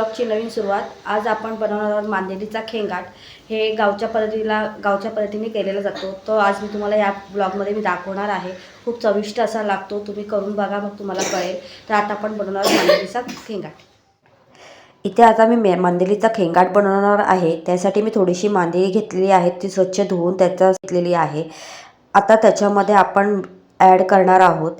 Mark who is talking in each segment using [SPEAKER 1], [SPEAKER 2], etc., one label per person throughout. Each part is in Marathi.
[SPEAKER 1] ब्लॉगची नवीन सुरुवात. आज आपण बनवणार आहोत मांदेलीचा खेंगाट. हे गावच्या पद्धतीला गावच्या पद्धतीने केलेला जातो. तो आज मी तुम्हाला या ब्लॉगमध्ये मी दाखवणार आहे. खूप चविष्ट असा लागतो. तुम्ही करून बघा मग तुम्हाला कळेल. तर आता आपण बनवणार आहोत मांदेलीचा खेंगाट. इथे आता मी मे मांदेलीचा खेंगाट बनवणार आहे. त्यासाठी मी थोडीशी मांदेली घेतलेली आहे. ती स्वच्छ धुवून त्याचा घेतलेली आहे. आता त्याच्यामध्ये आपण ॲड करणार आहोत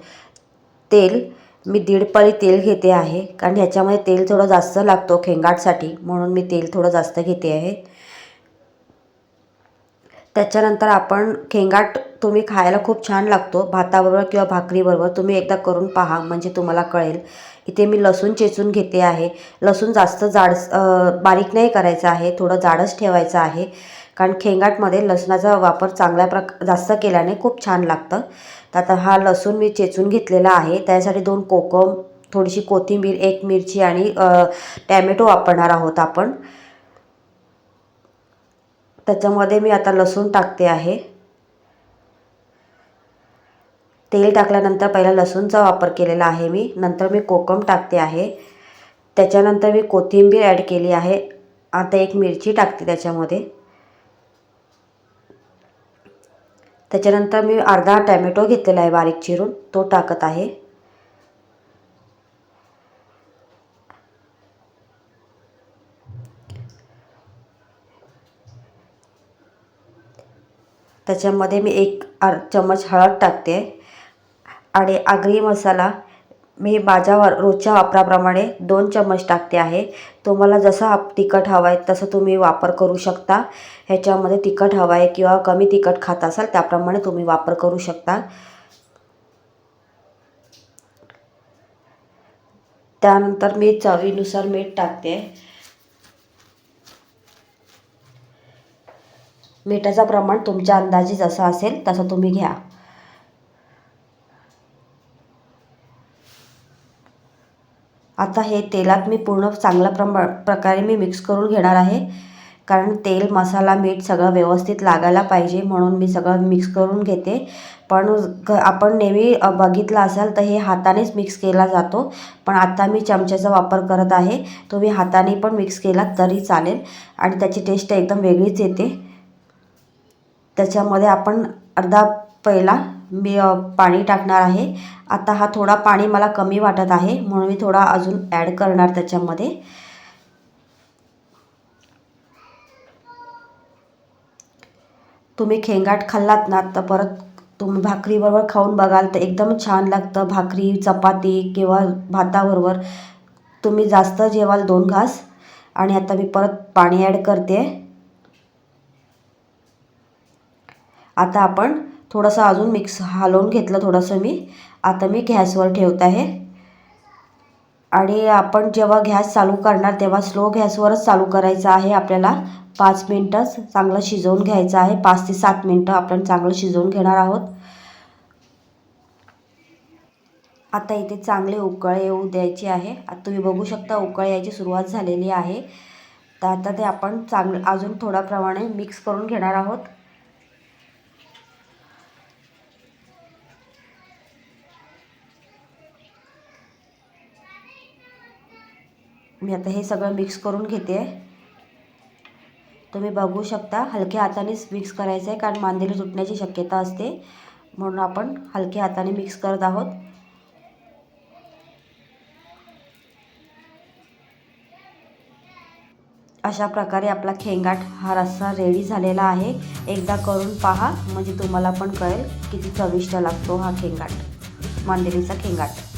[SPEAKER 1] तेल. मी दीड पळी तेल घेते आहे कारण ह्याच्यामध्ये तेल थोडं जास्त लागतो खेंगाटसाठी म्हणून मी तेल थोडं जास्त घेते आहे. त्याच्यानंतर आपण खेंगाट तुम्ही खायला खूप छान लागतो भाताबरोबर किंवा भाकरीबरोबर तुम्ही एकदा करून पहा म्हणजे तुम्हाला कळेल. इथे मी लसूण चेचून घेते आहे. लसूण जास्त जाड बारीक नाही करायचं आहे थोडं जाडच ठेवायचं आहे. कारण खेंगाटमध्ये लसणाचा वापर चांगल्या प्रक जास्त केल्याने खूप छान लागतं. तर आता हा लसूण मी चेचून घेतलेला आहे. त्यासाठी दोन कोकम थोडीशी कोथिंबीर एक मिरची आणि टॅमॅटो वापरणार आहोत आपण. त्याच्यामध्ये मी आता लसूण टाकते आहे. तेल टाकल्यानंतर पहिला लसूणचा वापर केलेला आहे मी. नंतर मी कोकम टाकते आहे. त्याच्यानंतर मी कोथिंबीर ॲड केली आहे. आता एक मिरची टाकते त्याच्यामध्ये. त्याच्यानंतर मी अर्धा टॅमॅटो घेतलेला आहे बारीक चिरून. तो टाकत आहे. त्याच्यामध्ये मी एक आर चम्मच हळद टाकते. आणि आगरी मसाला मी माझ्या रोजच्या वापराप्रमाणे दोन चम्मच टाकते आहे. तुम्हाला जसं आप तिखट हवं आहे तसं तुम्ही वापर करू शकता. ह्याच्यामध्ये तिखट हवं आहे किंवा कमी तिखट खात असाल त्याप्रमाणे तुम्ही वापर करू शकता. त्यानंतर मी चवीनुसार मीठ टाकते. मिठाचं प्रमाण तुमच्या अंदाजे जसं असेल तसं तुम्ही घ्या. आता हे तेलात मी पूर्ण चांगल्या प्रमा प्रकारे मी मिक्स करून घेणार आहे. कारण तेल मसाला मीठ सगळं व्यवस्थित लागायला पाहिजे म्हणून मी सगळं मिक्स करून घेते. पण आपण नेहमी बघितलं असाल तर हे हातानेच मिक्स केला जातो. पण आता मी चमच्याचा वापर करत आहे. तुम्ही हाताने पण मिक्स केला तरी चालेल. आणि त्याची टेस्ट एकदम वेगळीच येते. त्याच्यामध्ये आपण अर्धा पहिला मी पाणी टाकणार आहे. आता हा थोडा पाणी मला कमी वाटत आहे म्हणून मी थोडा अजून ॲड करणार त्याच्यामध्ये. तुम्ही खेंगाट खाल्लात ना तर परत तुम्ही भाकरीबरोबर खाऊन बघाल तर एकदम छान लागतं. भाकरी चपाती किंवा भाताबरोबर तुम्ही जास्त जेवाल दोन घास. आणि आता मी परत पाणी ॲड करते. आता आपण थोडंसं अजून मिक्स हलवून घेतलं थोडंसं मी. आता मी गॅसवर ठेवत आहे. आणि आपण जेव्हा गॅस चालू करणार तेव्हा स्लो गॅसवरच चालू करायचं आहे आपल्याला. पाच मिनटंच चांगलं शिजवून घ्यायचं आहे. पाच ते सात मिनटं आपण चांगलं शिजवून घेणार आहोत. आता इथे चांगले उकळे येऊ द्यायचे आहे. आता तुम्ही बघू शकता उकळे यायची सुरुवात झालेली आहे. तर आता ते आपण चांगलं अजून थोड्या प्रमाणे मिक्स करून घेणार आहोत. मी आता हे सगळं मिक्स करून घेते. तुम्ही बघू शकता हलक्या हातानेच मिक्स करायचं आहे कारण मांदेली तुटण्याची शक्यता असते. म्हणून आपण हलक्या हाताने मिक्स करत आहोत. अशा प्रकारे आपला खेंगाट हा रस्सा रेडी झालेला आहे. एकदा करून पहा म्हणजे तुम्हाला पण कळेल किती चविष्ट लागतो हा खेंगाट मांदेलीचा खेंगाट.